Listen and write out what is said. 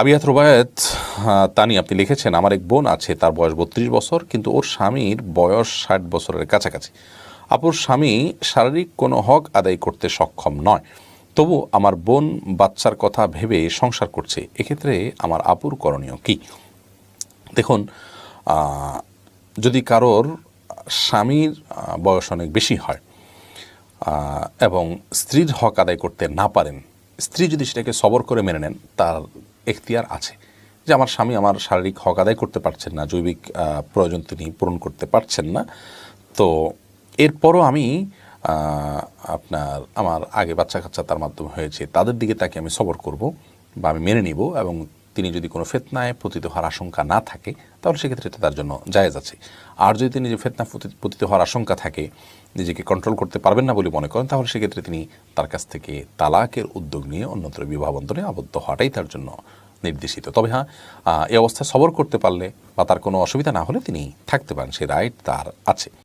আবিয়াত রুবায়ত তানি আপনি লিখেছেন, আমার এক বোন আছে, তার বয়স বত্রিশ বছর, কিন্তু ওর স্বামীর বয়স ষাট বছরের কাছাকাছি। আপুর স্বামী শারীরিক কোনো হক আদায় করতে সক্ষম নয়। তবু আমার বোন বাচ্চার কথা ভেবে সংসার করছে। এক্ষেত্রে আমার আপুর করণীয় কী? দেখুন যদি কারোর স্বামীর বয়স অনেক বেশি হয় এবং স্ত্রীর হক আদায় করতে না পারেন, স্ত্রী যদি সেটাকে সবর করে মেনে নেন, তার এখতিয়ার আছে যে আমার স্বামী আমার শারীরিক হক আদায় করতে পারছেন না, জৈবিক প্রয়োজন তিনি পূরণ করতে পারছেন না। তো এরপরও আমি আপনার আমার আগে বাচ্চা কাচ্চা তার মাধ্যমে হয়েছে, তাদের দিকে তাকে আমি সবর করব বা আমি মেনে নিব এবং তিনি যদি কোনো ফেতনায় পতিত হওয়ার আশঙ্কা না থাকে, তাহলে সেক্ষেত্রে এটা তার জন্য জায়েজ আছে। আর যদি তিনি যে ফেতনা পতিত হওয়ার আশঙ্কা থাকে, নিজেকে কন্ট্রোল করতে পারবেন না বলে মনে করেন, তাহলে সেক্ষেত্রে তিনি তার কাছ থেকে তালাকের উদ্যোগ নিয়ে অন্যত্র বিবাহ বন্ধনে আবদ্ধ হওয়াটাই তার জন্য নির্দেশিত। তবে হ্যাঁ এই অবস্থায় সবর করতে পারলে বা তার কোনো অসুবিধা না হলে তিনি থাকতে পারেন, সে রাইট তার আছে।